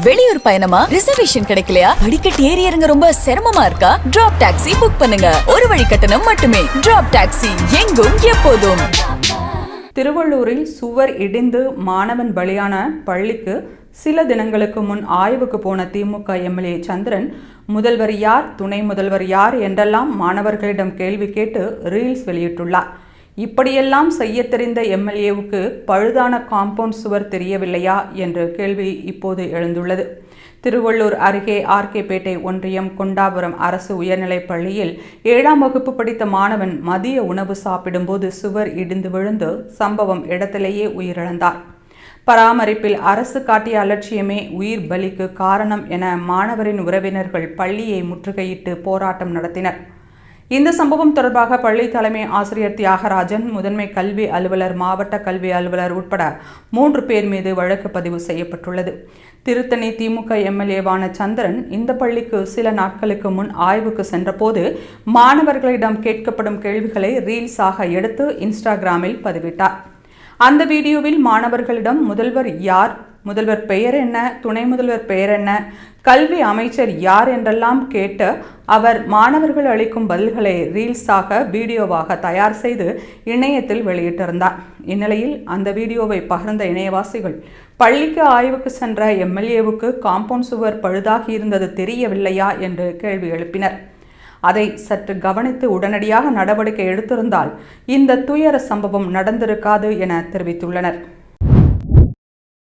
வெளியூர் பயணமா? ரிசர்வேஷன் கிடைக்கலையா? படிக்கட் ஏறி இறங்க ரொம்ப சிரமமா இருக்கா? டிராப் டாக்ஸி புக் பண்ணுங்க. ஒரு வழி கட்டணம் மட்டுமே. டிராப் டாக்ஸி எங்கும் எப்போதும். திருவள்ளூரில் சுவர் இடிந்து மாணவன் பலியான பள்ளிக்கு சில தினங்களுக்கு முன் ஆய்வுக்கு போன திமுக எம்எல்ஏ சந்திரன் முதல்வர் யார்? துணை முதல்வர் யார்? என்றெல்லாம் மாணவர்களிடம் கேள்வி கேட்டு ரீல்ஸ் வெளியிட்டுள்ளார். இப்படியெல்லாம் செய்ய தெரிந்த எம்எல்ஏவுக்கு பழுதான காம்பவுண்ட் சுவர் தெரியவில்லையா என்ற கேள்வி இப்போது எழுந்துள்ளது. திருவள்ளூர் அருகே ஆர்கேபேட்டை ஒன்றியம் கொண்டாபுரம் அரசு உயர்நிலைப் பள்ளியில் ஏழாம் வகுப்பு படித்த மாணவன் மதிய உணவு சாப்பிடும்போது சுவர் இடிந்து விழுந்து சம்பவம் இடத்திலேயே உயிரிழந்தார். பராமரிப்பில் அரசு காட்டிய அலட்சியமே உயிர் பலிக்கு காரணம் என மாணவரின் உறவினர்கள் பள்ளியை முற்றுகையிட்டு போராட்டம் நடத்தினர். இந்த சம்பவம் தொடர்பாக பள்ளி தலைமை ஆசிரியர் தியாகராஜன் முதன்மை கல்வி அலுவலர் மாவட்ட கல்வி அலுவலர் உட்பட மூன்று பேர் மீது வழக்கு பதிவு செய்யப்பட்டுள்ளது. திருத்தணி திமுக எம்எல்ஏவான சந்திரன் இந்த பள்ளிக்கு சில நாட்களுக்கு முன் ஆய்வுக்கு சென்றபோது மாணவர்களிடம் கேட்கப்படும் கேள்விகளை ரீல்ஸாக எடுத்து இன்ஸ்டாகிராமில் பதிவிட்டார். அந்த வீடியோவில் மாணவர்களிடம் முதல்வர் யார் முதல்வர் பெயர் என்ன? துணை முதல்வர் பெயர் என்ன? கல்வி அமைச்சர் யார் என்றெல்லாம் கேட்டு அவர் மாணவர்கள் அளிக்கும் பதில்களை ரீல்ஸாக வீடியோவாக தயார் செய்து இணையத்தில் வெளியிட்டிருந்தார். இந்நிலையில் அந்த வீடியோவை பகிர்ந்த இணையவாசிகள் பள்ளிக்கு ஆய்வுக்கு சென்ற எம்எல்ஏவுக்கு காம்பவுண்ட் சுவர் பழுதாகி இருந்தது தெரியவில்லையா? என்று கேள்வி எழுப்பினர். அதை சற்று கவனித்து உடனடியாக நடவடிக்கை எடுத்திருந்தால் இந்த துயர சம்பவம் நடந்திருக்காது என தெரிவித்துள்ளனர்.